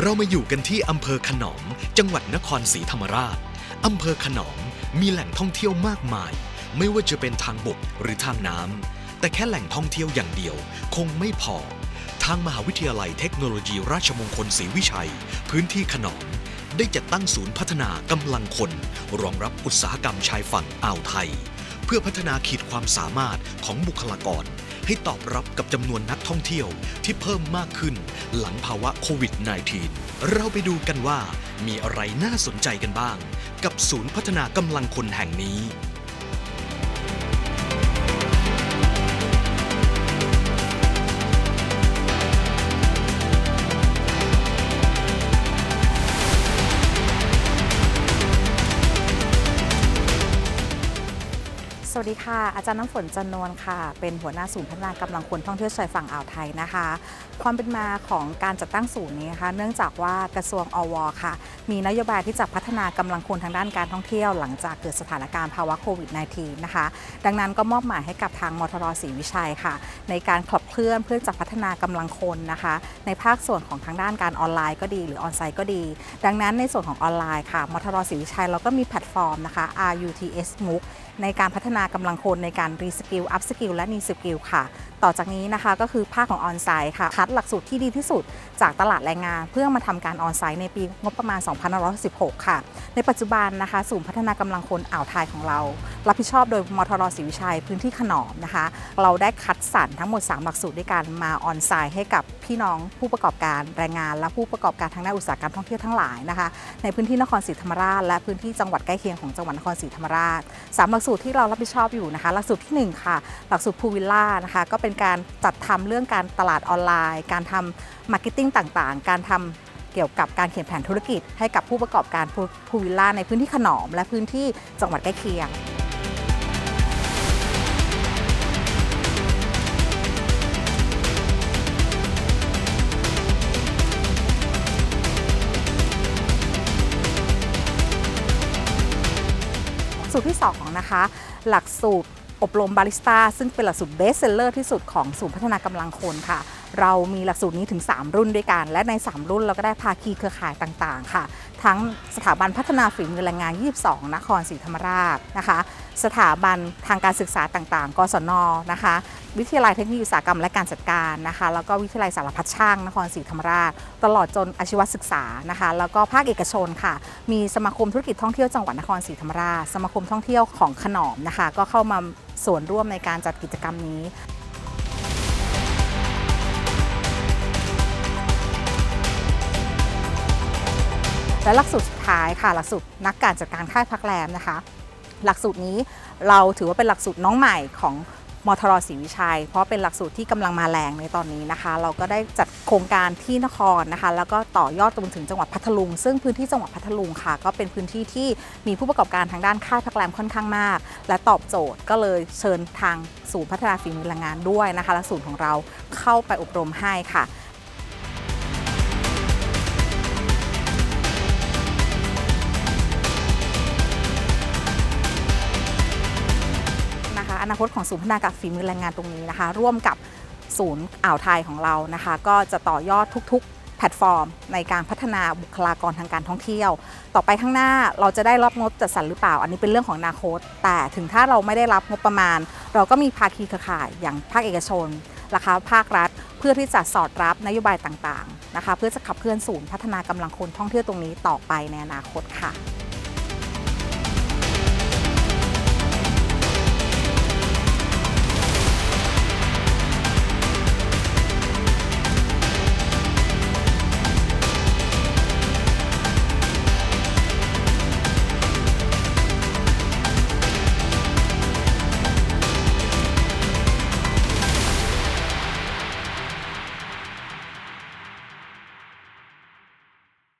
เรามาอยู่กันที่อำเภอขนอม จังหวัดนครศรีธรรมราช อำเภอขนอมมีแหล่งท่องเที่ยวมากมาย ไม่ว่าจะเป็นทางบกหรือทางน้ำ แต่แค่แหล่งท่องเที่ยวอย่างเดียว คงไม่พอ ทางมหาวิทยาลัยเทคโนโลยีราชมงคลศรีวิชัย พื้นที่ขนอม ได้จัดตั้งศูนย์พัฒนากำลังคน รองรับอุตสาหกรรมชายฝั่งอ่าวไทย เพื่อพัฒนาขีดความสามารถของบุคลากร ให้ตอบรับกับจำนวนนักท่องเที่ยวที่เพิ่มมากขึ้น หลังภาวะโควิด -19 เราไปดูกันว่ามีอะไรน่าสนใจกันบ้าง กับศูนย์พัฒนากำลังคนแห่งนี้ วัสดีค่ะ อาจารย์น้ำฝนจันนวลค่ะ เป็นหัวหน้าศูนย์พัฒนากำลังคนท่องเที่ยวชายฝั่งอ่าวไทยนะคะ ความเป็นมาของการจัดตั้งศูนย์นี้นะคะ เนื่องจากว่ากระทรวงอวค่ะ มีนโยบายที่จะพัฒนากำลังคนทางด้านการท่องเที่ยวหลังจากเกิดสถานการณ์ภาวะโควิด -19 นะคะ ดังนั้นก็มอบหมายให้กับทางมทรศรีวิชัยค่ะ ในการขับเคลื่อนเพื่อจะพัฒนากำลังคนนะคะ ในภาคส่วนของทางด้านการออนไลน์ก็ดี หรือออนไซต์ก็ดี ดังนั้นในส่วนของออนไลน์ค่ะมทรศรีวิชัยเราก็มีแพลตฟอร์มนะคะ RUTS MOOC ในการพัฒนากำลังคนในการรีสกิลอัพสกิลและนีสกิลค่ะ ต่อจากนี้นะคะก็คือภาคของออนไซต์ค่ะ คัดหลักสูตรที่ดีที่สุดจากตลาดแรงงาน เพื่อมาทำการออนไซต์ในปีงบประมาณ 2516ค่ะ ในปัจจุบันนะคะศูนย์พัฒนากำลังคนอ่าวไทยของเรา รับผิดชอบโดยมทรศรีวิชัยพื้นที่ขนอมนะคะ เราได้คัดสรรทั้งหมด 3 หลักสูตรด้วยกันมาออนไซต์ให้กับพี่น้องผู้ประกอบการแรงงาน และผู้ประกอบการทางด้านอุตสาหกรรมท่องเที่ยวทั้งหลายนะคะ ในพื้นที่นครศรีธรรมราช และพื้นที่จังหวัดใกล้เคียงของจังหวัดนครศรีธรรมราชสามหลักสูตรที่เรารับผิดชอบอยู่นะคะ หลักสูตรทีหนึ่งค่ะ หลักสูตรพูวิลล่านะคะก็เป็นการจัดทำเรื่องการตลาดออนไลน์ การทำมาร์เก็ตติ้งต่างๆ การทำเกี่ยวกับการเขียนแผนธุรกิจ ให้กับผู้ประกอบการพูวิลล่าในพื้นที่ขนอม และพื้นที่จังหวัดใกล้เคียงสูตรที่2นะคะหลักสูตร อบรมบาริสต้าซึ่งเป็นหลักสูตรเบสเซลเลอร์ที่สุดของศูนย์พัฒนากำลังคนค่ะ เรามีหลักสูตรนี้ถึง 3 รุ่นด้วยกัน และใน 3 รุ่นเราก็ได้ภาคีเครือข่ายต่างๆ ค่ะ ทั้งสถาบันพัฒนาฝีมือแรงงาน 22 นครศรีธรรมราชนะคะ สถาบันทางการศึกษาต่างๆ กศนนะคะ วิทยาลัยเทคโนโลยีอุตสาหกรรมและการจัดการนะคะ แล้วก็วิทยาลัยสารพัดช่างนครศรีธรรมราช ตลอดจนอาชีวศึกษานะคะ แล้วก็ภาคเอกชนค่ะ มีสมาคมธุรกิจท่องเที่ยวจังหวัดนครศรีธรรมราช สมาคมท่องเที่ยวของขนอมนะคะ ก็เข้ามา ส่วนร่วมในการจัดกิจกรรมนี้และหลักสูตรสุดท้ายค่ะหลักสูตรนักการจัดการค่ายพักแรมนะคะ หลักสูตรนี้เราถือว่าเป็นหลักสูตรน้องใหม่ของ มทรศรีวิชัย เพราะเป็นหลักสูตรที่กำลังมาแรงในตอนนี้นะคะ เราก็ได้จัดโครงการที่นครนะคะ แล้วก็ต่อยอดจนถึงจังหวัดพัทลุง ซึ่งพื้นที่จังหวัดพัทลุงค่ะ ก็เป็นพื้นที่ที่มีผู้ประกอบการทางด้านค่ายพักแรมค่อนข้างมาก และตอบโจทย์ก็เลยเชิญทางศูนย์พัฒนาฝีมือแรงงานด้วยนะคะและศูนย์ของเราเข้าไปอบรมให้ค่ะ อนาคตของศูนย์พัฒนาการฝีมือแรงงานตรงนี้นะคะ ร่วมกับศูนย์อ่าวไทยของเรานะคะ ก็จะต่อยอดทุก ๆ แพลตฟอร์ม ในการพัฒนาบุคลากรทางการท่องเที่ยว ต่อไปข้างหน้าเราจะได้รับงบจัดสรรหรือเปล่า อันนี้เป็นเรื่องของอนาคต แต่ถึงถ้าเราไม่ได้รับงบประมาณ เราก็มีภาคีเครือข่ายอย่างภาคเอกชนราคาภาครัฐเพื่อที่จะสอดรับนโยบายต่างๆนะคะ เพื่อจะขับเคลื่อนศูนย์พัฒนากำลังคนท่องเที่ยวตรงนี้ต่อไปในอนาคตค่ะ